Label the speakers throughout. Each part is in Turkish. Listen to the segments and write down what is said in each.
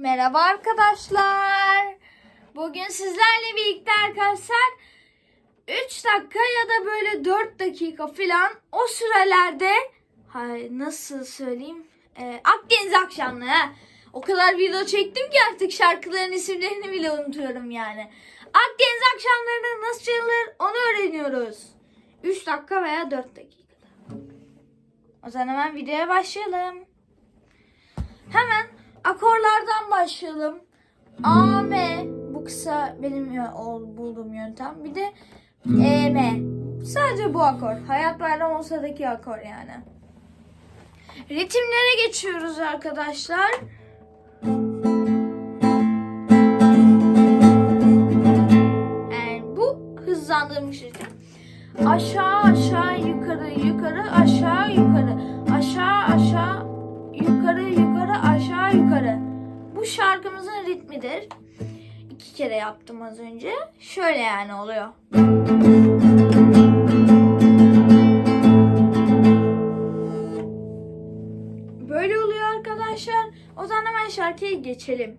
Speaker 1: Merhaba arkadaşlar. Bugün sizlerle birlikte arkadaşlar 3 dakika ya da böyle 4 dakika falan o sürelerde hay nasıl söyleyeyim Ee, Akdeniz akşamları. O kadar video çektim ki artık şarkıların isimlerini bile unutuyorum yani. Akdeniz akşamlarında nasıl çalınır onu öğreniyoruz. 3 dakika veya 4 dakikada. O zaman hemen videoya başlayalım. Hemen başlayalım. A, M. Bu kısa benim bulduğum yöntem. Bir de E, M. Sadece bu akor. Hayat Bayram olsadaki akor yani. Ritimlere geçiyoruz arkadaşlar. Yani bu hızlandırılmış ritim. Aşağı aşağı yukarı yukarı aşağı yukarı aşağı aşağı yukarı yukarı. Bu şarkımızın ritmidir. İki kere yaptım az önce. Şöyle yani oluyor. Böyle oluyor arkadaşlar. O zaman hemen şarkıya geçelim.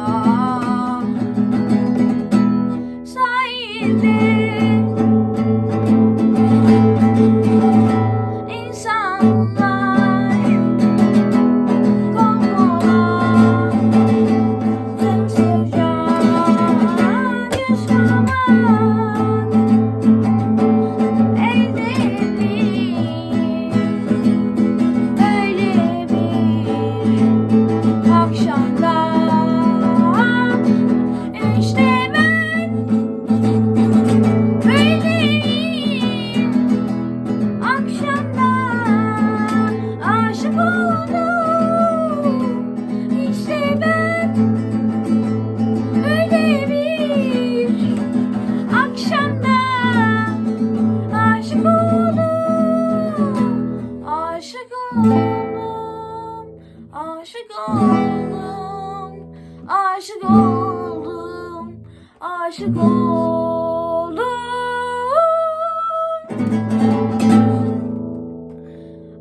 Speaker 1: oldum aşık oldum aşık oldum aşık oldum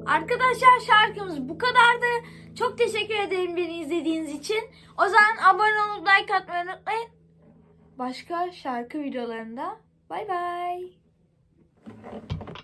Speaker 1: Arkadaşlar şarkımız bu kadardı. Çok teşekkür ederim beni izlediğiniz için. O zaman abone olup like atmayı unutmayın. Başka şarkı videolarında bay bay.